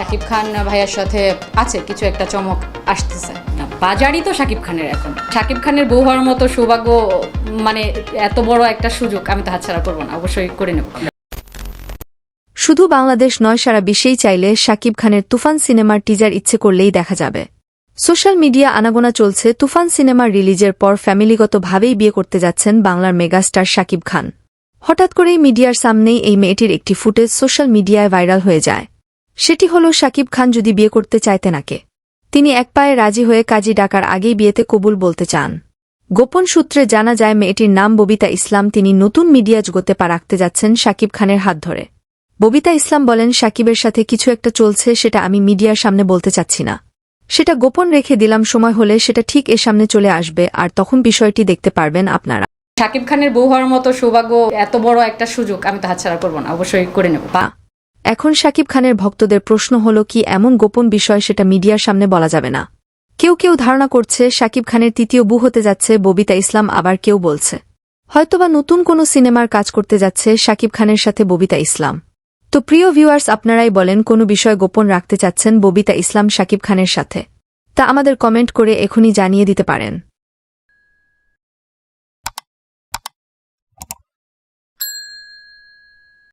শাকিব খান ভাইয়ার সাথে আছে কিছু একটা চমক আসতেছে। বাজারই তো শাকিব খানের এখন। শাকিব খানের বউ হওয়ার মতো সৌভাগ্য মানে এত বড় একটা সুযোগ আমি তো হাতছাড়া করব না অবশ্যই করে নেব। শুধু বাংলাদেশ নয় সারা বিশ্বেই চাইলে শাকিব খানের তুফান সিনেমার টিজার ইচ্ছে করলেই দেখা যাবে। সোশ্যাল মিডিয়া আনাগোনা চলছে তুফান সিনেমার রিলিজের পর ফ্যামিলিগতভাবেই বিয়ে করতে যাচ্ছেন বাংলার মেগাস্টার শাকিব খান। হঠাৎ করেই মিডিয়ার সামনেই এই মেয়েটির একটি ফুটেজ সোশ্যাল মিডিয়ায় ভাইরাল হয়ে যায়। সেটি হল শাকিব খান যদি বিয়ে করতে চাইতেন নাকে। তিনি এক পায়ে রাজি হয়ে কাজী ডাকার আগেই বিয়েতে কবুল বলতে চান। গোপন সূত্রে জানা যায় মেয়েটির নাম ববিতা ইসলাম। তিনি নতুন মিডিয়া জগতে পা রাখতে যাচ্ছেন শাকিব খানের হাত ধরে। ববিতা ইসলাম বলেন সাকিবের সাথে কিছু একটা চলছে সেটা আমি মিডিয়ার সামনে বলতে চাচ্ছি না। সেটা গোপন রেখে দিলাম সময় হলে সেটা ঠিক এর সামনে চলে আসবে আর তখন বিষয়টি দেখতে পারবেন আপনারা। সাকিব খানের বউ হওয়ার মতো সৌভাগ্য এত বড় একটা সুযোগ আমি তো হাতছাড়া করব না অবশ্যই করে নেব। বা এখন সাকিব খানের ভক্তদের প্রশ্ন হল, কি এমন গোপন বিষয় সেটা মিডিয়ার সামনে বলা যাবে না? কেউ কেউ ধারণা করছে, সাকিব খানের তৃতীয় বু হতে যাচ্ছে, ববিতা ইসলাম আবার কেউ বলছে। হয়তোবা নতুন কোনো সিনেমার কাজ করতে যাচ্ছে সাকিব খানের সাথে ববিতা ইসলাম। তো প্রিয় ভিউয়ার্স, আপনারাই বলেন, কোনো বিষয় গোপন রাখতে চাচ্ছেন ববিতা ইসলাম সাকিব খানের সাথে? তা আমাদের কমেন্ট করে এখনই জানিয়ে দিতে পারেন।